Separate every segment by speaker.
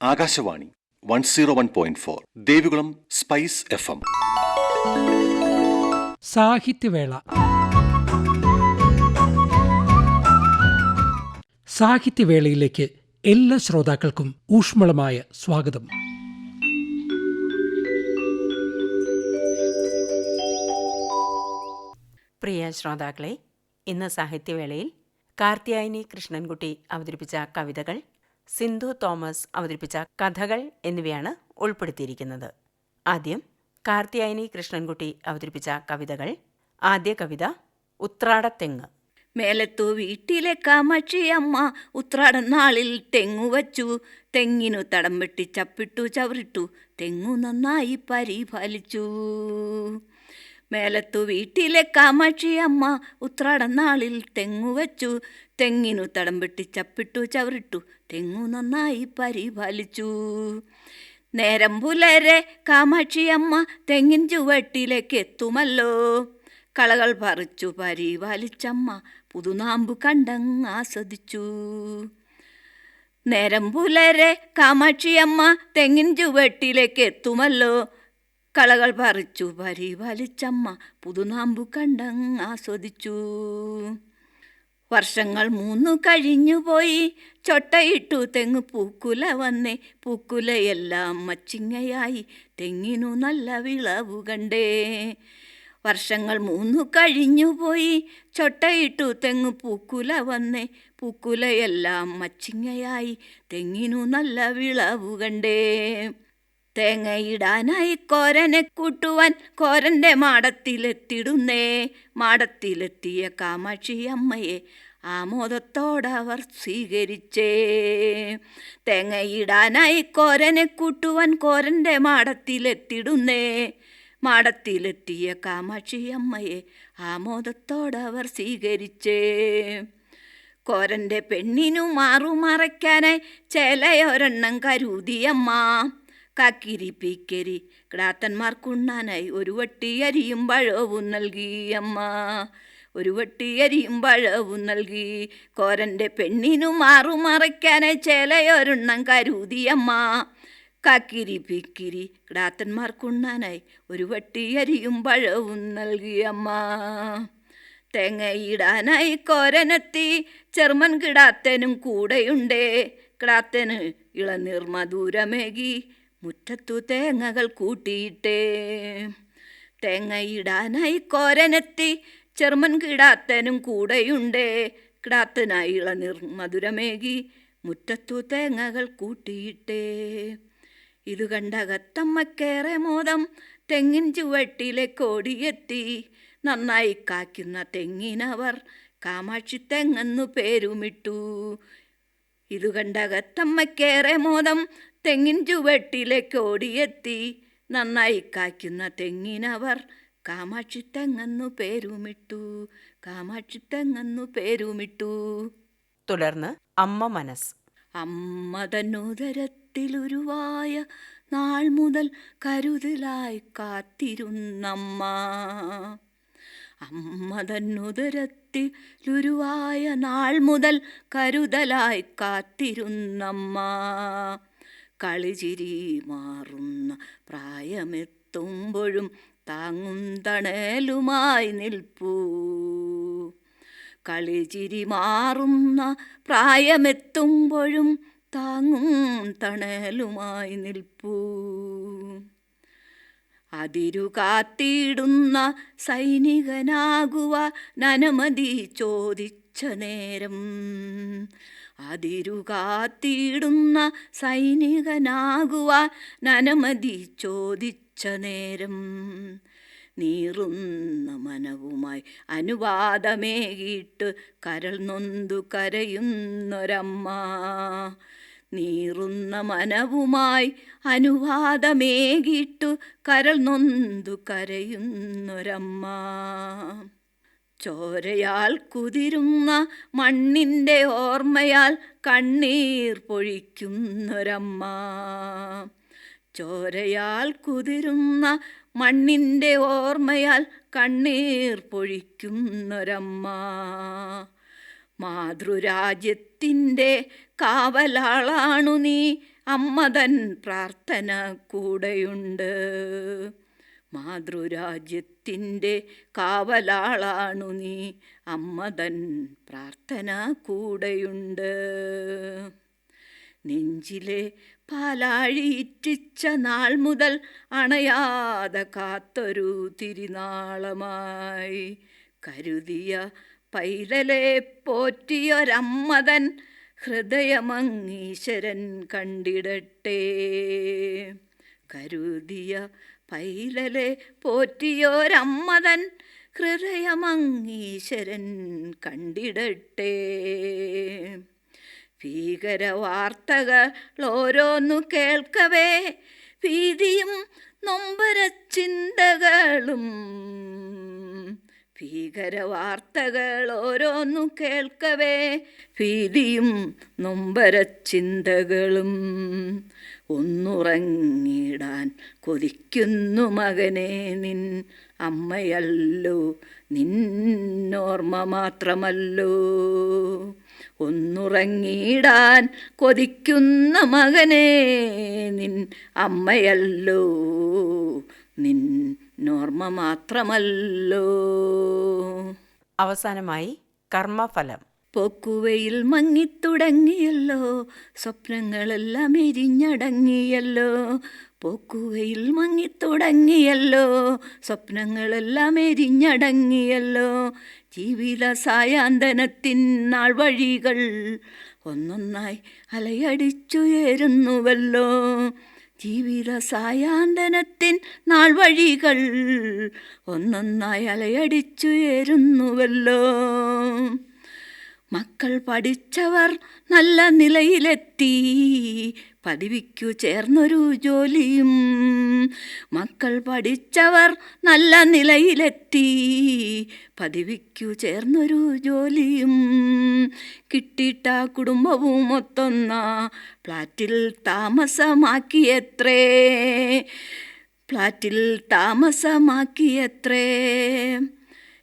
Speaker 1: Akashvani one zero one point four Devikulam spice F M.
Speaker 2: സാഹിത്യവേള. സാഹിത്യവേളയിലേക്ക് എല്ലാ ശ്രോതാക്കൾക്കും ഊഷ്മളമായ സ്വാഗതം.
Speaker 3: പ്രിയ ശ്രോതാക്കളെ ഇന്ന് സാഹിത്യവേളയിൽ കാർത്തിയായനി കൃഷ്ണൻകുട്ടി അവതരിപ്പിച്ച കവിതകൾ സിന്ധു തോമസ് അവതരിപ്പിച്ച കഥകൾ എന്നിവയാണ് ഉൾപ്പെടുത്തിയിരിക്കുന്നത്. ആദ്യം കാർത്തിയായനി കൃഷ്ണൻകുട്ടി അവതരിപ്പിച്ച കവിതകൾ. ആദ്യ കവിത ഉത്രാടത്തെങ്ങ്
Speaker 4: മേലത്തു വീട്ടിലെ കാമാക്ഷിയമ്മ ഉത്രാടം നാളിൽ തെങ്ങു വച്ചു. തെങ്ങിനു തടം വെട്ടി ചപ്പിട്ടു ചവറിട്ടു തെങ്ങു നന്നായി പരിപാലിച്ചു. മേലത്തു വീട്ടിലെ കാമാക്ഷിയമ്മ ഉത്രാടം നാളിൽ തെങ്ങു വച്ചു. തെങ്ങിനു തടം വെട്ടി ചപ്പിട്ടു ചവറിട്ടു. തെങ്ങു നന്നായി പരിപാലിച്ചു. നേരം പുലരെ കാമാക്ഷിയമ്മ തെങ്ങിൻ ചുവട്ടിലേക്ക് എത്തുമല്ലോ കളകൾ പറിച്ചു പരിപാലിച്ചമ്മ പുതുനാമ്പു കണ്ടങ് ആസ്വദിച്ചു. നേരം പുലരെ കാമാക്ഷിയമ്മ തെങ്ങിൻ ചുവട്ടിലേക്ക് എത്തുമല്ലോ കളകൾ പറിച്ചു. പരിപാലിച്ചമ്മ പുതുനാമ്പു കണ്ടങ് ആസ്വദിച്ചു. വർഷങ്ങൾ മൂന്നു കഴിഞ്ഞുപോയി ചൊട്ടയിട്ടു തെങ്ങ് പൂക്കുല വന്നേ. പൂക്കുലയെല്ലാം മച്ചിങ്ങയായി. തെങ്ങിനു നല്ല വിളവു കണ്ടേ. വർഷങ്ങൾ മൂന്നു കഴിഞ്ഞുപോയി ചൊട്ടയിട്ടു തെങ്ങ് പൂക്കുല വന്നേ. പൂക്കുലയെല്ലാം മച്ചിങ്ങയായി. തെങ്ങിനു നല്ല വിളവു കണ്ടേ. തേങ്ങയിടാനായി കോരനെ കൂട്ടുവാൻ കോരന്റെ മാടത്തിലെത്തിടുന്നേ. മാടത്തിലെത്തിയ കാമാക്ഷി അമ്മയെ ആമോദത്തോടവർ സ്വീകരിച്ചേ. തേങ്ങയിടാനായി കോരനെ കൂട്ടുവാൻ കോരന്റെ മാടത്തിലെത്തിടുന്നേ. മാടത്തിലെത്തിയ കാമാക്ഷി അമ്മയെ ആമോദത്തോടവർ സ്വീകരിച്ചേ. കോരന്റെ പെണ്ണിനു മാറുമറയ്ക്കാനായി ചേലയൊരെണ്ണം കരുതിയമ്മ. കാക്കിരി പീക്കരി കിടാത്തന്മാർക്കുണ്ണാനായി ഒരു വട്ടി അരിയും പഴവും നൽകി അമ്മ. ഒരു വട്ടി അരിയും പഴവും നൽകി. കോരന്റെ പെണ്ണിനു മാറു മാറുമറയ്ക്കാനായി ചേലയൊരെണ്ണം കരുതിയമ്മ കാക്കിരി പീക്കിരി കിടാത്തന്മാർക്കുണ്ണാനായി ഒരു വട്ടി അരിയും പഴവും നൽകിയമ്മ തേങ്ങയിടാനായി കോരനെത്തി. ചെറുമൻ കിടാത്തനും കൂടെയുണ്ടേ. കിടാത്തന് ഇളനീർ മധുരമേകി മുറ്റത്തു തേങ്ങകൾ കൂട്ടിയിട്ടേ. തേങ്ങയിടാനായി കോരനെത്തി ചെറുമൻ കിടാത്തനും കൂടെയുണ്ടേ. കിടാത്തനായി ഇളനിർ മധുരമേകി മുറ്റത്തു തേങ്ങകൾ കൂട്ടിയിട്ടേ. ഇത് കണ്ടകത്തമ്മക്കേറെ മോദം തെങ്ങിൻ ചുവട്ടിലെ കോടിയെത്തി. നന്നായി കാക്കുന്ന തെങ്ങിനവർ കാമാക്ഷി തെങ്ങെന്നു പേരുമിട്ടു. ഇത് കണ്ടകത്തമ്മക്കേറെ മോദം തെങ്ങിൻ ചുവട്ടിലേക്ക് ഓടിയെത്തി. നന്നായി കായ്ക്കുന്ന തെങ്ങിനവർ കാമാക്ഷി തെങ്ങെന്നു പേരുമിട്ടു. കാമാക്ഷി തെങ്ങെന്നു പേരുമിട്ടു.
Speaker 3: തുടർന്ന് അമ്മ മനസ്
Speaker 4: അമ്മ തന്നുദരത്തിലുരുവായ നാൾ മുതൽ കരുതലായി കാത്തിരുന്നമ്മ. അമ്മ തന്നുദരത്തിലുരുവായ നാൾ മുതൽ കരുതലായി കാത്തിരുന്നമ്മ. കളിചിരി മാറുന്ന പ്രായമെത്തുമ്പോഴും താങ്ങും തണലുമായി നിൽപ്പൂ. കളിചിരി മാറുന്ന പ്രായമെത്തുമ്പോഴും താങ്ങും തണലുമായി നിൽപ്പൂ. അതിരു കാത്തിടുന്ന സൈനികനാകുവ നനമതി ചോദിച്ച നേരം. അതിരു സൈനികനാകുവാൻ നനമതി ചോദിച്ച നേരം. നീറുന്ന മനവുമായി അനുവാദമേകിട്ട് കരൾ നൊന്തു കരയുന്നൊരമ്മ. നീറുന്ന മനവുമായി അനുവാദമേകിട്ടു കരൾ നൊന്തു കരയുന്നൊരമ്മ. ചോരയാൽ കുതിരുന്ന മണ്ണിന്റെ ഓർമ്മയാൽ കണ്ണീർ പൊഴിക്കുന്നൊരമ്മ. ചോരയാൽ കുതിരുന്ന മണ്ണിന്റെ ഓർമ്മയാൽ കണ്ണീർ പൊഴിക്കുന്നൊരമ്മ. മാതൃരാജ്യത്തിന്റെ കാവലാളാണു നീ അമ്മതൻ പ്രാർത്ഥന കൂടെയുണ്ട്. മാതൃരാജ്യത്തിന്റെ കാവലാളാണു നീ. അമ്മതൻ പ്രാർത്ഥന കൂടെയുണ്ട്. നെഞ്ചിലെ പാലാഴിയിറ്റിച്ച നാൾ മുതൽ അണയാതെ കാത്തൊരു തിരുനാളമായി. കരുതിയ പൈലലെ പോറ്റിയൊരമ്മതൻ ഹൃദയമങ്ങീശ്വരൻ കണ്ടിടട്ടെ. കരുതിയ പൈതലെ പോറ്റിയോരമ്മതൻ ഹൃദയമങ്ങീശ്വരൻ കണ്ടിടട്ടെ. ഭീകര വാർത്തകൾ ഓരോന്നു കേൾക്കവേ ഭീതിയും നൊമ്പര ചിന്തകളും ഭീകര വാർത്തകൾ ഓരോന്നു കേൾക്കവേ ഭീതിയും നൊമ്പര ചിന്തകളും ഒന്നുറങ്ങിടാൻ കൊതിക്കുന്നു മകനെ നിൻ അമ്മയല്ലോ. നിന്നോർമ്മ മാത്രമല്ലോ. ഒന്നുറങ്ങിടാൻ കൊതിക്കുന്ന മകനെ നിൻ അമ്മയല്ലോ. നിൻ നോർമ്മ മാത്രമല്ലോ.
Speaker 3: അവസാനമായി കർമ്മഫലം.
Speaker 4: പൊക്കുവയിൽ മങ്ങിത്തുടങ്ങിയല്ലോ സ്വപ്നങ്ങളെല്ലാം എരിഞ്ഞടങ്ങിയല്ലോ. പൊക്കുവയിൽ മങ്ങിത്തുടങ്ങിയല്ലോ സ്വപ്നങ്ങളെല്ലാം എരിഞ്ഞടങ്ങിയല്ലോ. ജീവിത സായാന്തനത്തിൻ നാൾ വഴികൾ ഒന്നൊന്നായി അലയടിച്ചുയരുന്നുവല്ലോ. ജീവിത സായാന്തനത്തിൻ നാൾ വഴികൾ ഒന്നൊന്നായി അലയടിച്ചുയരുന്നുവല്ലോ. മക്കൾ പഠിച്ചവർ നല്ല നിലയിലെത്തി. പദവിക്കു ചേർന്നൊരു ജോലിയും. മക്കൾ പഠിച്ചവർ നല്ല നിലയിലെത്തി. പദവിക്കു ചേർന്നൊരു ജോലിയും. കിട്ടിയിട്ട കുടുംബവും ഒത്തൊന്ന ഫ്ലാറ്റിൽ താമസമാക്കിയത്രേ. ഫ്ലാറ്റിൽ താമസമാക്കിയത്രേ.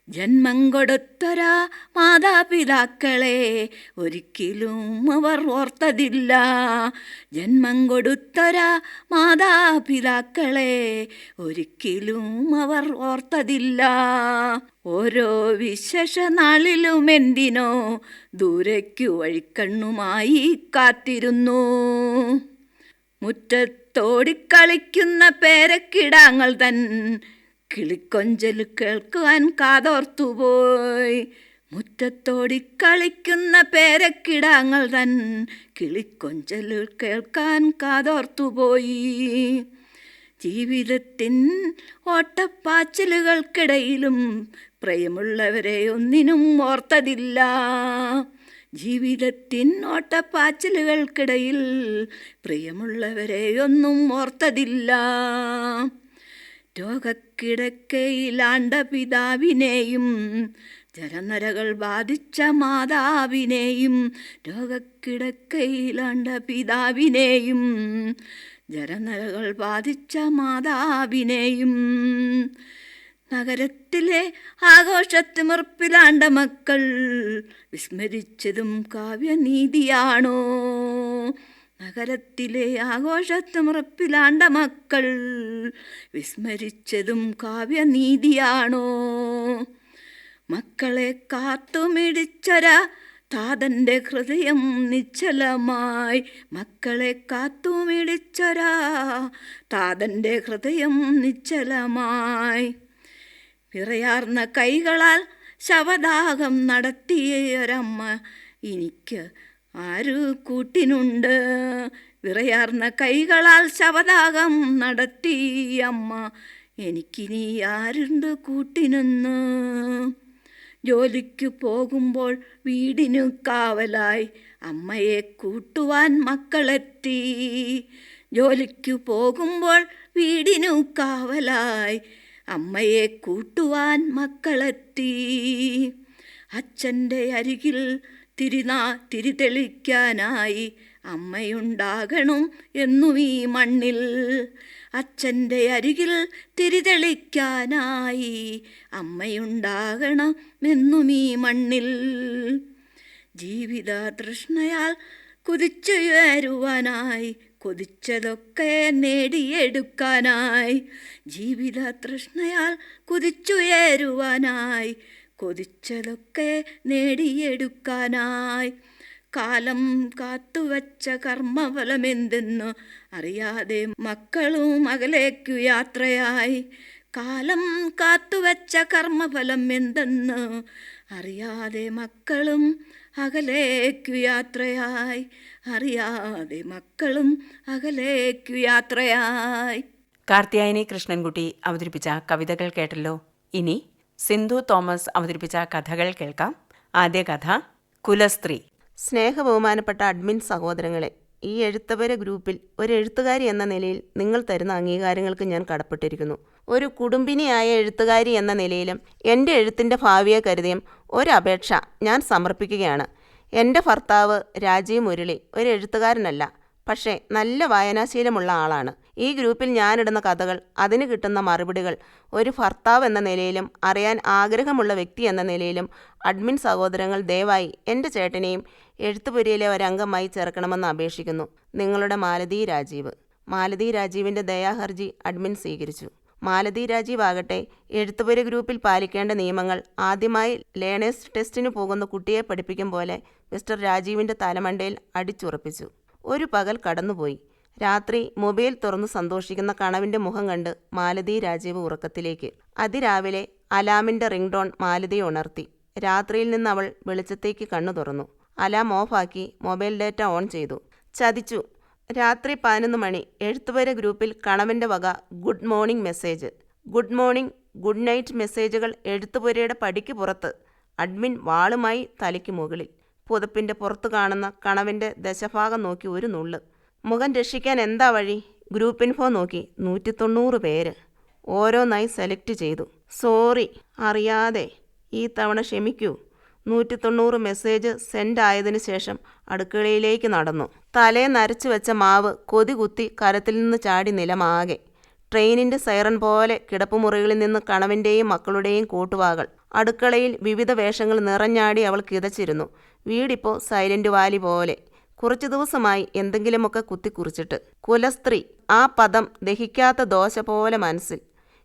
Speaker 4: ജന്മം കൊടുത്തൊരാ മാതാപിതാക്കളെ ഒരിക്കലും അവർ ഓർത്തതില്ല. ജന്മം കൊടുത്തൊരാ മാതാപിതാക്കളെ ഒരിക്കലും അവർ ഓർത്തതില്ല. ഓരോ വിശേഷ നാളിലും എന്തിനോ ദൂരയ്ക്കു വഴിക്കണ്ണുമായി കാത്തിരുന്നു. മുറ്റത്തോടിക്കളിക്കുന്ന പേരക്കിടാങ്ങൾ തൻ കിളിക്കൊഞ്ചൽ കേൾക്കുവാൻ കാതോർത്തുപോയി. മുറ്റത്തോടി കളിക്കുന്ന പേരക്കിടാങ്ങൾ തൻ കിളിക്കൊഞ്ചൽ കേൾക്കാൻ കാതോർത്തുപോയി. ജീവിതത്തിൻ ഓട്ടപ്പാച്ചിലുകൾക്കിടയിലും പ്രിയമുള്ളവരെ ഒന്നിനും ഓർത്തതില്ല. ജീവിതത്തിൻ ഓട്ടപ്പാച്ചിലുകൾക്കിടയിൽ പ്രിയമുള്ളവരെ ഒന്നും ഓർത്തതില്ല. രോഗക്കിടക്കയിലാണ്ട പിതാവിനെയും ജലനരകൾ ബാധിച്ച മാതാവിനെയും രോഗക്കിടക്കയിലാണ്ട പിതാവിനെയും ജലനരകൾ ബാധിച്ച മാതാവിനെയും നഗരത്തിലെ ആഘോഷത്തിമർപ്പിലാണ്ട മക്കൾ വിസ്മരിച്ചതും കാവ്യനീതിയാണോ? നഗരത്തിലെ ആഘോഷത്തുമുറപ്പിലാണ്ട മക്കൾ വിസ്മരിച്ചതും കാവ്യനീതിയാണോ? മക്കളെ കാത്തുമിടിച്ചര താതന്റെ ഹൃദയം നിശ്ചലമായി. മക്കളെ കാത്തുമിടിച്ചര താതന്റെ ഹൃദയം നിശ്ചലമായി. വിറയാർന്ന കൈകളാൽ ശവദാഹം നടത്തിയ ഒരമ്മ എനിക്ക് ആരു കൂട്ടിനുണ്ട്? വിറയാർന്ന കൈകളാൽ ശവദാഹം നടത്തിയമ്മ എനിക്കിനി ആരുണ്ട് കൂട്ടിനെന്ന്? ജോലിക്കു പോകുമ്പോൾ വീടിനു കാവലായി അമ്മയെ കൂട്ടുവാൻ മക്കളെത്തി. ജോലിക്കു പോകുമ്പോൾ വീടിനു കാവലായി അമ്മയെ കൂട്ടുവാൻ മക്കളെത്തി. അച്ഛന്റെ അരികിൽ തിരിനാ തിരിതെളിക്കാനായി അമ്മയുണ്ടാകണം എന്നു ഈ മണ്ണിൽ. അച്ഛന്റെ അരികിൽ തിരിതെളിക്കാനായി അമ്മയുണ്ടാകണം എന്നു ഈ മണ്ണിൽ. ജീവിത തൃഷ്ണയാൽ കുതിച്ചുയരുവാനായി കൊതിച്ചതൊക്കെ നേടിയെടുക്കാനായി. ജീവിത തൃഷ്ണയാൽ കുതിച്ചുയരുവാനായി കൊതിച്ചതൊക്കെ നേടിയെടുക്കാനായി. കാലം കാത്തുവച്ച കർമ്മഫലമെന്തെന്നു അറിയാതെ മക്കളും അകലേക്കു യാത്രയായി. കാലം കാത്തുവച്ച കർമ്മഫലം എന്തെന്ന് അറിയാതെ മക്കളും അകലേക്കു യാത്രയായി. അറിയാതെ മക്കളും അകലേക്കു യാത്രയായി.
Speaker 3: കാർത്തിയായനി കൃഷ്ണൻകുട്ടി അവതരിപ്പിച്ച കവിതകൾ കേട്ടല്ലോ. ഇനി സിന്ധു തോമസ് അവതരിപ്പിച്ച കഥകൾ കേൾക്കാം. ആദ്യ കഥ കുലസ്ത്രീ.
Speaker 5: സ്നേഹബഹുമാനപ്പെട്ട അഡ്മിൻ സഹോദരങ്ങളെ ഈ എഴുത്തവര ഗ്രൂപ്പിൽ ഒരു എഴുത്തുകാരി എന്ന നിലയിൽ നിങ്ങൾ തരുന്ന അംഗീകാരങ്ങൾക്ക് ഞാൻ കടപ്പെട്ടിരിക്കുന്നു. ഒരു കുടുംബിനിയായ എഴുത്തുകാരി എന്ന നിലയിലും എന്റെ എഴുത്തിന്റെ ഭാവിയെ കരുതിയും അപേക്ഷ ഞാൻ സമർപ്പിക്കുകയാണ്. എന്റെ ഭർത്താവ് രാജീവ് മുരളി ഒരു എഴുത്തുകാരനല്ല. പക്ഷേ നല്ല വായനാശീലമുള്ള ആളാണ്. ഈ ഗ്രൂപ്പിൽ ഞാനിടുന്ന കഥകൾ അതിന് കിട്ടുന്ന മറുപടികൾ ഒരു ഭർത്താവ് എന്ന നിലയിലും അറിയാൻ ആഗ്രഹമുള്ള വ്യക്തി എന്ന നിലയിലും അഡ്മിൻ സഹോദരങ്ങൾ ദയവായി എന്റെ ചേട്ടനെയും എഴുത്തുപുരിയിലെ ഒരംഗമായി ചേർക്കണമെന്ന് അപേക്ഷിക്കുന്നു. നിങ്ങളുടെ മാലതി രാജീവ്. മാലതി രാജീവിന്റെ ദയാഹർജി അഡ്മിൻ സ്വീകരിച്ചു. മാലതി രാജീവ് ആകട്ടെ എഴുത്തുപുര ഗ്രൂപ്പിൽ പാലിക്കേണ്ട നിയമങ്ങൾ ആദ്യമായി ലേണേഴ്സ് ടെസ്റ്റിന് പോകുന്ന കുട്ടിയെ പഠിപ്പിക്കും പോലെ മിസ്റ്റർ രാജീവിന്റെ തലമണ്ടയിൽ അടിച്ചുറപ്പിച്ചു. ഒരു പകൽ കടന്നുപോയി. രാത്രി മൊബൈൽ തുറന്ന് സന്തോഷിക്കുന്ന കണവിന്റെ മുഖം കണ്ട് മാലതി രാജീവ് ഉറക്കത്തിലേക്ക്. അതിരാവിലെ അലാമിന്റെ റിംഗ് ടോൺ മാലതിയെ ഉണർത്തി. രാത്രിയിൽ നിന്ന് അവൾ വെളിച്ചത്തേക്ക് കണ്ണു തുറന്നു. അലാം ഓഫാക്കി മൊബൈൽ ഡാറ്റ ഓൺ ചെയ്തു. ചതിച്ചു. രാത്രി പതിനൊന്ന് മണി എഴുത്തുവര ഗ്രൂപ്പിൽ കണവന്റെ വക good morning message. Good morning good night മെസ്സേജുകൾ എഴുത്തുപുരയുടെ പടിക്ക് പുറത്ത്. അഡ്മിൻ വാളുമായി തലയ്ക്ക് മുകളിൽ. പുതപ്പിന്റെ പുറത്തു കാണുന്ന കണവിന്റെ ദശഭാഗം നോക്കി ഒരു നുള്ള്. മുഖം രക്ഷിക്കാൻ എന്താ വഴി? ഗ്രൂപ്പ് ഇൻഫോ നോക്കി നൂറ്റി തൊണ്ണൂറ് പേര്. ഓരോന്നായി സെലക്ട് ചെയ്തു. സോറി അറിയാതെ. ഈ തവണ ക്ഷമിക്കൂ. നൂറ്റി തൊണ്ണൂറ് മെസ്സേജ് സെൻഡ് ആയതിനു ശേഷം അടുക്കളയിലേക്ക് നടന്നു. തലേ നരച്ചു വെച്ച മാവ് കൊതി കുത്തി കരത്തിൽ നിന്ന് ചാടി നിലമാകെ. ട്രെയിനിന്റെ സൈറൺ പോലെ കിടപ്പുമുറികളിൽ നിന്ന് കണവന്റെയും മക്കളുടെയും കൂട്ടുവാകൾ. അടുക്കളയിൽ വിവിധ വേഷങ്ങൾ നിറഞ്ഞാടി അവൾ കിതച്ചിരുന്നു. വീടിപ്പോൾ സൈലന്റ് വാലി പോലെ. കുറച്ചു ദിവസമായി എന്തെങ്കിലുമൊക്കെ കുത്തിക്കുറിച്ചിട്ട്. കുലസ്ത്രീ ആ പദം ദഹിക്കാത്ത ദോശ പോലെ മനസ്സിൽ.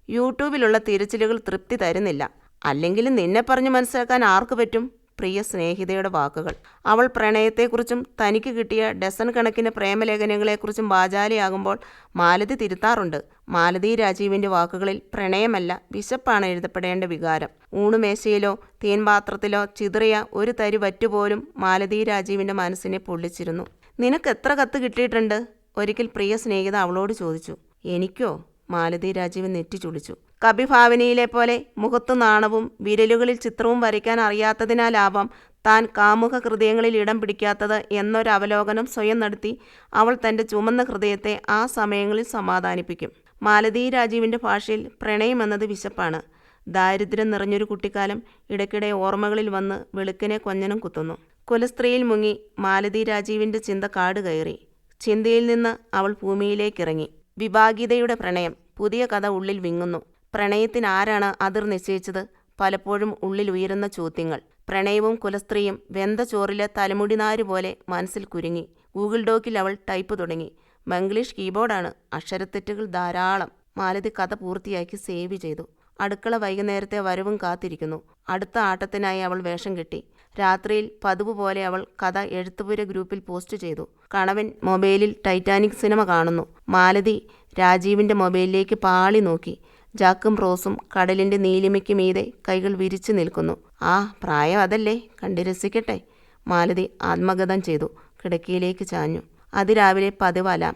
Speaker 5: യൂട്യൂബിലുള്ള തിരച്ചിലുകൾ തൃപ്തി തരുന്നില്ല. അല്ലെങ്കിലും നിന്നെ പറഞ്ഞു മനസ്സിലാക്കാൻ ആർക്ക് പറ്റും? പ്രിയ സ്നേഹിതയുടെ വാക്കുകൾ. അവൾ പ്രണയത്തെക്കുറിച്ചും തനിക്ക് കിട്ടിയ ഡസൻ കണക്കിന് പ്രേമലേഖനങ്ങളെക്കുറിച്ചും വാചാലിയാകുമ്പോൾ മാലതി തിരുത്താറുണ്ട്. മാലതി രാജീവിന്റെ വാക്കുകളിൽ പ്രണയമല്ല വിശപ്പാണ് എഴുതപ്പെടേണ്ട വികാരം. ഊണുമേശയിലോ തീൻപാത്രത്തിലോ ചിതറിയ ഒരു തരി വറ്റുപോലും മാലതി രാജീവിന്റെ മനസ്സിനെ പൊള്ളിച്ചിരുന്നു. നിനക്ക് എത്ര കത്ത് കിട്ടിയിട്ടുണ്ട്? ഒരിക്കൽ പ്രിയ സ്നേഹിത അവളോട് ചോദിച്ചു. എനിക്കോ? മാലതി രാജീവ് നെറ്റി ചുളിച്ചു കവിഭാവനയിലെ പോലെ മുഖത്തു നാണവും വിരലുകളിൽ ചിത്രവും വരയ്ക്കാൻ അറിയാത്തതിനാലാവാം താൻ കാമുക ഹൃദയങ്ങളിൽ ഇടം പിടിക്കാത്തത് എന്നൊരവലോകനം സ്വയം നടത്തി അവൾ തന്റെ ചുമന്ന ഹൃദയത്തെ ആ സമയങ്ങളിൽ സമാധാനിപ്പിക്കും. മാലതി രാജീവിന്റെ ഭാഷയിൽ പ്രണയം എന്നത് വിശപ്പാണ്. ദാരിദ്ര്യം നിറഞ്ഞൊരു കുട്ടിക്കാലം ഇടയ്ക്കിടെ ഓർമ്മകളിൽ വന്ന് വെളുക്കിനെ കൊഞ്ഞനും കുത്തുന്നു. കുലസ്ത്രീയിൽ മുങ്ങി മാലതി രാജീവിന്റെ ചിന്ത കാട് കയറി. ചിന്തയിൽ നിന്ന് അവൾ ഭൂമിയിലേക്കിറങ്ങി. വിഭാഗീതയുടെ പ്രണയം പുതിയ കഥ ഉള്ളിൽ വിങ്ങുന്നു. പ്രണയത്തിന് ആരാണ് അതിർ നിശ്ചയിച്ചത്? പലപ്പോഴും ഉള്ളിൽ ഉയരുന്ന ചോദ്യങ്ങൾ. പ്രണയവും കുലസ്ത്രീയും വെന്ത ചോറിലെ തലമുടിനാര് പോലെ മനസ്സിൽ കുരുങ്ങി. ഗൂഗിൾ ഡോക്കിൽ അവൾ ടൈപ്പ് തുടങ്ങി. മംഗ്ലീഷ് കീബോർഡാണ്. അക്ഷരത്തെറ്റുകൾ ധാരാളം. മാലതി കഥ പൂർത്തിയാക്കി സേവ് ചെയ്തു. അടുക്കള വൈകുന്നേരത്തെ വരവും കാത്തിരിക്കുന്നു. അടുത്ത ആട്ടത്തിനായി അവൾ വേഷം കെട്ടി. രാത്രിയിൽ പതിവ് പോലെ അവൾ കഥ എഴുത്തുപുര ഗ്രൂപ്പിൽ പോസ്റ്റ് ചെയ്തു. കണവൻ മൊബൈലിൽ ടൈറ്റാനിക് സിനിമ കാണുന്നു. മാലതി രാജീവിന്റെ മൊബൈലിലേക്ക് പാളി നോക്കി. ജാക്കും റോസും കടലിന്റെ നീലിമയ്ക്ക് മീതെ കൈകൾ വിരിച്ചു നിൽക്കുന്നു. ആ പ്രായം അതല്ലേ. കണ്ടു രസിക്കട്ടെ. മാലതി ആത്മഗതം ചെയ്തു. കിടക്കിയിലേക്ക് ചാഞ്ഞു. അതിരാവിലെ പതിവല.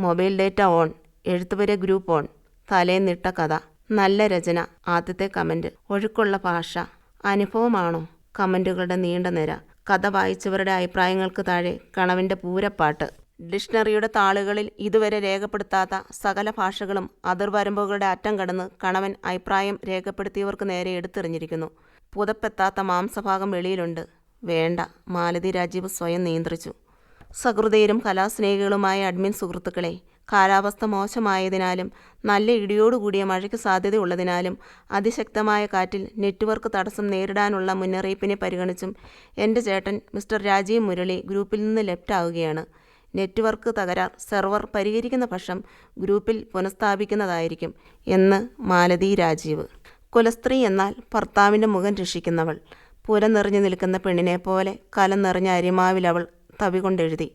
Speaker 5: Mobile data on. എഴുത്തുവരെ group on. തലേന്നിട്ട കഥ. നല്ല രചന. ആദ്യത്തെ കമന്റ് ഒഴുക്കുള്ള ഭാഷ. അനുഭവമാണോ? കമന്റുകളുടെ നീണ്ട നിര. കഥ വായിച്ചവരുടെ അഭിപ്രായങ്ങൾക്ക് താഴെ കണവിന്റെ പൂരപ്പാട്ട്. ഡിക്ഷണറിയുടെ താളുകളിൽ ഇതുവരെ രേഖപ്പെടുത്താത്ത സകല ഭാഷകളും അതിർവരമ്പുകളുടെ അറ്റം കടന്ന് കണവൻ അഭിപ്രായം രേഖപ്പെടുത്തിയവർക്ക് നേരെ എടുത്തെറിഞ്ഞിരിക്കുന്നു. പുതപ്പെത്താത്ത മാംസഭാഗം വെളിയിലുണ്ട്. വേണ്ട മാലതി രാജീവ് സ്വയം നിയന്ത്രിച്ചു. സഹൃദയരും കലാസ്നേഹികളുമായ അഡ്മിൻ സുഹൃത്തുക്കളെ കാലാവസ്ഥ മോശമായതിനാലും നല്ല ഇടിയോടുകൂടിയ മഴയ്ക്ക് സാധ്യതയുള്ളതിനാലും അതിശക്തമായ കാറ്റിൽ നെറ്റ്വർക്ക് തടസ്സം നേരിടാനുള്ള മുന്നറിയിപ്പിനെ പരിഗണിച്ചും എന്റെ ചേട്ടൻ മിസ്റ്റർ രാജീവ് മുരളി ഗ്രൂപ്പിൽ നിന്ന് ലെഫ്റ്റ് ആവുകയാണ്. നെറ്റ്വർക്ക് തകരാർ സെർവർ പരിഹരിക്കുന്ന പക്ഷം ഗ്രൂപ്പിൽ പുനഃസ്ഥാപിക്കുന്നതായിരിക്കും എന്ന് മാലതി രാജീവ്. കുലസ്ത്രീ എന്നാൽ ഭർത്താവിന്റെ മുഖം രക്ഷിക്കുന്നവൾ. പുല നിറഞ്ഞു നിൽക്കുന്ന പെണ്ണിനെ പോലെ കലം നിറഞ്ഞ അരിമാവിൽ അവൾ തവി കൊണ്ടെഴുതി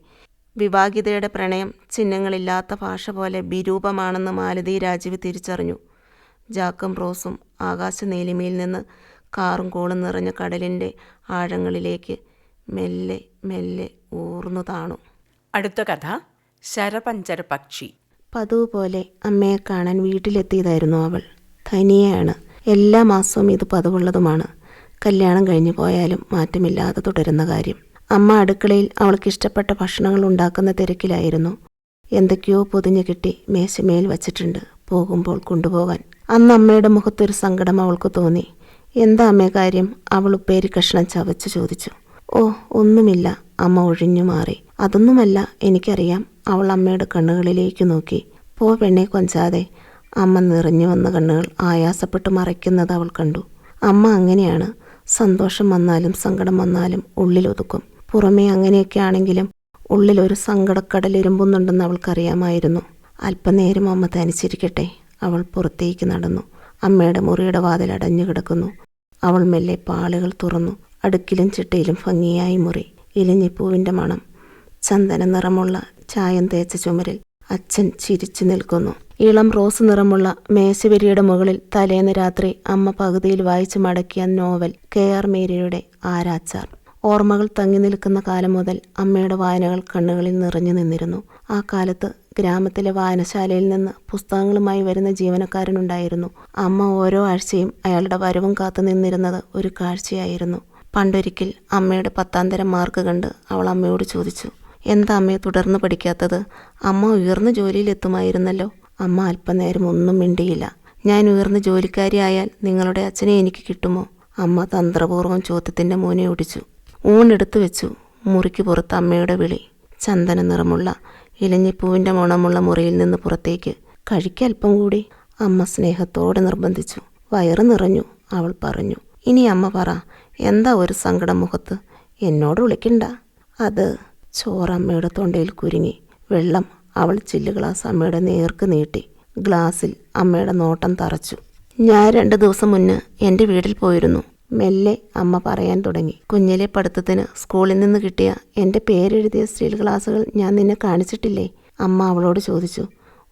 Speaker 5: വിവാഹിതയുടെ പ്രണയം ചിഹ്നങ്ങളില്ലാത്ത ഭാഷ പോലെ വിരൂപമാണെന്ന് മാലതി രാജീവ് തിരിച്ചറിഞ്ഞു. ജാക്കും റോസും ആകാശ നീലിമയിൽ നിന്ന് കാറും കോളും നിറഞ്ഞ കടലിന്റെ ആഴങ്ങളിലേക്ക് മെല്ലെ മെല്ലെ ഊർന്നു താണു.
Speaker 3: അടുത്ത കഥ ശരപഞ്ചര പക്ഷി.
Speaker 5: പതിവ് പോലെ അമ്മയെ കാണാൻ വീട്ടിലെത്തിയതായിരുന്നു അവൾ. തനിയെയാണ് എല്ലാ മാസവും ഇത് പതിവുള്ളതുമാണ്. കല്യാണം കഴിഞ്ഞു പോയാലും മാറ്റമില്ലാതെ തുടരുന്ന കാര്യം. അമ്മ അടുക്കളയിൽ അവൾക്ക് ഇഷ്ടപ്പെട്ട ഭക്ഷണങ്ങൾ ഉണ്ടാക്കുന്ന തിരക്കിലായിരുന്നു. എന്തൊക്കെയോ പൊതിഞ്ഞു കിട്ടി മേശമേൽ വച്ചിട്ടുണ്ട് പോകുമ്പോൾ കൊണ്ടുപോകാൻ. അന്ന് അമ്മയുടെ മുഖത്തൊരു സങ്കടം അവൾക്ക് തോന്നി. എന്താ അമ്മേ കാര്യം? അവൾ ഉപ്പേരി കഷ്ണം ചവച്ച് ചോദിച്ചു. ഓ ഒന്നുമില്ല. അമ്മ ഒഴിഞ്ഞു മാറി. അതൊന്നുമല്ല എനിക്കറിയാം. അവൾ അമ്മയുടെ കണ്ണുകളിലേക്ക് നോക്കി. പോ പെണ്ണെ കൊഞ്ചാതെ. അമ്മ നിറഞ്ഞു വന്ന കണ്ണുകൾ ആയാസപ്പെട്ട് മറയ്ക്കുന്നത് അവൾ കണ്ടു. അമ്മ അങ്ങനെയാണ്. സന്തോഷം വന്നാലും സങ്കടം വന്നാലും ഉള്ളിലൊതുക്കും പുറമേ അങ്ങനെയൊക്കെ ആണെങ്കിലും ഉള്ളിൽ ഒരു സങ്കടക്കടൽ ഇരുമ്പുന്നുണ്ടെന്ന് അവൾക്കറിയാമായിരുന്നു. അല്പനേരം അമ്മ തനിച്ചിരിക്കട്ടെ അവൾ പുറത്തേക്ക് നടന്നു. അമ്മയുടെ മുറിയുടെ വാതിൽ അടഞ്ഞു കിടക്കുന്നു. അവൾ മെല്ലെ പാളുകൾ തുറന്നു. അടുക്കിലും ചിട്ടയിലും ഭംഗിയായി മുറി. ഇലഞ്ഞിപ്പൂവിന്റെ മണം. ചന്ദന നിറമുള്ള ചായം തേച്ച ചുമരിൽ അച്ഛൻ ചിരിച്ചു നിൽക്കുന്നു. ഇളം റോസ് നിറമുള്ള മേശവരിയുടെ മുകളിൽ തലേന്ന് രാത്രി അമ്മ പകുതിയിൽ വായിച്ചു മടക്കിയ നോവൽ കെ ആർ മേരിയുടെ ആരാച്ചാർ. ഓർമ്മകൾ തങ്ങി നിൽക്കുന്ന കാലം മുതൽ അമ്മയുടെ വായനകൾ കണ്ണുകളിൽ നിറഞ്ഞു നിന്നിരുന്നു. ആ കാലത്ത് ഗ്രാമത്തിലെ വായനശാലയിൽ നിന്ന് പുസ്തകങ്ങളുമായി വരുന്ന ജീവനക്കാരനുണ്ടായിരുന്നു. അമ്മ ഓരോ ആഴ്ചയും അയാളുടെ വരവും കാത്തു നിന്നിരുന്നത് ഒരു കാഴ്ചയായിരുന്നു. പണ്ടൊരിക്കൽ അമ്മയുടെ പത്താം തരം മാർക്ക് കണ്ട് അവൾ അമ്മയോട് ചോദിച്ചു എന്താ അമ്മയെ തുടർന്ന് പഠിക്കാത്തത്? അമ്മ ഉയർന്ന ജോലിയിലെത്തുമായിരുന്നല്ലോ. അമ്മ അല്പനേരം ഒന്നും മിണ്ടിയില്ല. ഞാൻ ഉയർന്ന ജോലിക്കാരിയായാൽ നിങ്ങളുടെ അച്ഛനെ എനിക്ക് കിട്ടുമോ? അമ്മ തന്ത്രപൂർവം ചോദ്യത്തിന്റെ മൂനെ ഒടിച്ചു ഊണെടുത്തു വെച്ചു. മുറിക്ക് പുറത്ത് അമ്മയുടെ വിളി. ചന്ദന നിറമുള്ള ഇലഞ്ഞിപ്പൂവിന്റെ മണമുള്ള മുറിയിൽ നിന്ന് പുറത്തേക്ക്. കഴിക്കൽപ്പം കൂടി. അമ്മ സ്നേഹത്തോടെ നിർബന്ധിച്ചു. വയറ് നിറഞ്ഞു. അവൾ പറഞ്ഞു ഇനി അമ്മ പറ എന്താ ഒരു സങ്കടം മുഖത്ത്? എന്നോട് വിളിക്കണ്ട. അത് ചോറമ്മയുടെ തൊണ്ടയിൽ കുരുങ്ങി. വെള്ളം അവൾ ചില്ല് ഗ്ലാസ് അമ്മയുടെ നേർക്ക് നീട്ടി. ഗ്ലാസിൽ അമ്മയുടെ നോട്ടം തറച്ചു. ഞാൻ രണ്ട് ദിവസം മുന്നേ എന്റെ വീട്ടിൽ പോയിരുന്നു. മെല്ലെ അമ്മ പറയാൻ തുടങ്ങി. കുഞ്ഞിലെ പഠിത്തത്തിന് സ്കൂളിൽ നിന്ന് കിട്ടിയ എന്റെ പേരെഴുതിയ സ്റ്റീൽ ഗ്ലാസുകൾ ഞാൻ നിന്നെ കാണിച്ചിട്ടില്ലേ? അമ്മ അവളോട് ചോദിച്ചു.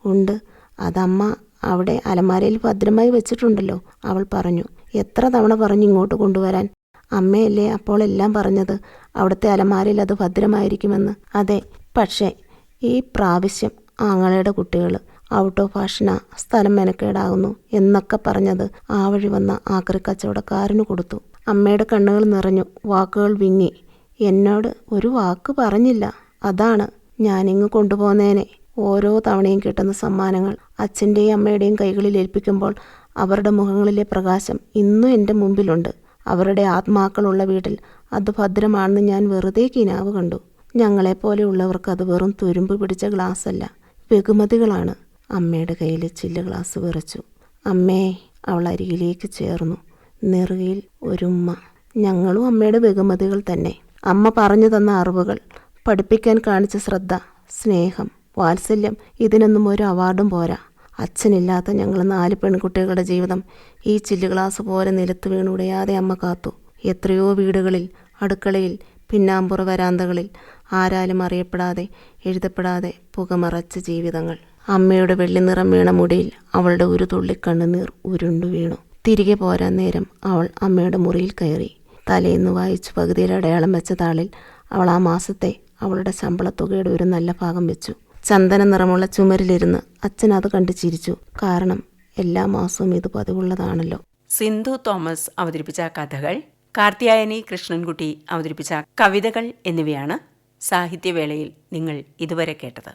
Speaker 5: ഉണ്ട്. അതമ്മ അവിടെ അലമാരയിൽ ഭദ്രമായി വെച്ചിട്ടുണ്ടല്ലോ അവൾ പറഞ്ഞു. എത്ര തവണ പറഞ്ഞു ഇങ്ങോട്ട് കൊണ്ടുവരാൻ? അമ്മയല്ലേ അപ്പോൾ എല്ലാം പറഞ്ഞത്. അവിടുത്തെ അലമാരയിൽ അത് ഭദ്രമായിരിക്കുമെന്ന്. അതെ പക്ഷേ ഈ പ്രാവശ്യം ആങ്ങളയുടെ കുട്ടികൾ ഔട്ട് ഓഫ് ഫാഷന സ്ഥലം മെനക്കേടാകുന്നു എന്നൊക്കെ പറഞ്ഞത് ആ വഴി വന്ന ആക്രി കച്ചവടക്കാരന് കൊടുത്തു. അമ്മയുടെ കണ്ണുകൾ നിറഞ്ഞു വാക്കുകൾ വിങ്ങി. എന്നോട് ഒരു വാക്ക് പറഞ്ഞില്ല. അതാണ് ഞാനിങ്ങ് കൊണ്ടുപോകുന്നതിനെ ഓരോ തവണയും കിട്ടുന്ന സമ്മാനങ്ങൾ അച്ഛന്റെയും അമ്മയുടെയും കൈകളിൽ ഏൽപ്പിക്കുമ്പോൾ അവരുടെ മുഖങ്ങളിലെ പ്രകാശം ഇന്നും എന്റെ മുമ്പിലുണ്ട്. അവരുടെ ആത്മാക്കളുള്ള വീട്ടിൽ അത് ഭദ്രമാണെന്ന് ഞാൻ വെറുതെ കിനാവ് കണ്ടു. ഞങ്ങളെപ്പോലെയുള്ളവർക്ക് അത് വെറും തുരുമ്പ് പിടിച്ച ഗ്ലാസ് അല്ല ബഹുമതികളാണ്. അമ്മയുടെ കയ്യിൽ ചില്ല് ഗ്ലാസ് വിറച്ചു. അമ്മേ അവൾ അരികിലേക്ക് ചേർന്നു. നെറുകയിൽ ഒരുമ്മ ഞങ്ങളും അമ്മയുടെ ബഹുമതികൾ തന്നെ. അമ്മ പറഞ്ഞു തന്ന അറിവുകൾ പഠിപ്പിക്കാൻ കാണിച്ച ശ്രദ്ധ സ്നേഹം വാത്സല്യം ഇതിനൊന്നും ഒരു അവാർഡും പോരാ. അച്ഛനില്ലാത്ത ഞങ്ങൾ നാല് പെൺകുട്ടികളുടെ ജീവിതം ഈ ചില്ല് ഗ്ലാസ് പോലെ നിലത്ത് വീണുടയാതെ അമ്മ കാത്തു. എത്രയോ വീടുകളിൽ അടുക്കളയിൽ പിന്നാമ്പുറ വരാന്തകളിൽ ആരാലും അറിയപ്പെടാതെ എഴുതപ്പെടാതെ പുകമറച്ച ജീവിതങ്ങൾ. അമ്മയുടെ വെള്ളിനിറം വീണ മുടിയിൽ അവളുടെ ഒരു തുള്ളി കണ്ണുനീർ ഉരുണ്ടു വീണു. തിരികെ പോരാൻ നേരം അവൾ അമ്മയുടെ മുറിയിൽ കയറി. തലേന്ന് വായിച്ചു പകുതിയിൽ അടയാളം വെച്ച താളിൽ അവൾ ആ മാസത്തെ അവളുടെ ശമ്പളത്തുകയുടെ ഒരു നല്ല ഭാഗം വെച്ചു. ചന്ദന നിറമുള്ള ചുമരിലിരുന്ന് അച്ഛൻ അത് കണ്ട് ചിരിച്ചു. കാരണം എല്ലാ മാസവും ഇത് പതിവുള്ളതാണല്ലോ.
Speaker 3: സിന്ധു തോമസ് അവതരിപ്പിച്ച കഥകൾ കാർത്തിയായനി കൃഷ്ണൻകുട്ടി അവതരിപ്പിച്ച കവിതകൾ എന്നിവയാണ് സാഹിത്യവേളയിൽ നിങ്ങൾ ഇതുവരെ കേട്ടത്.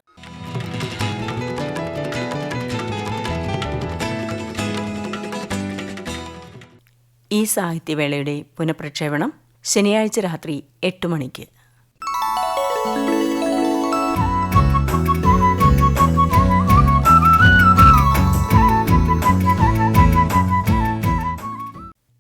Speaker 3: ഈ സാഹിത്യവേളയുടെ പുനഃപ്രക്ഷേപണം ശനിയാഴ്ച രാത്രി എട്ട് മണിക്ക്.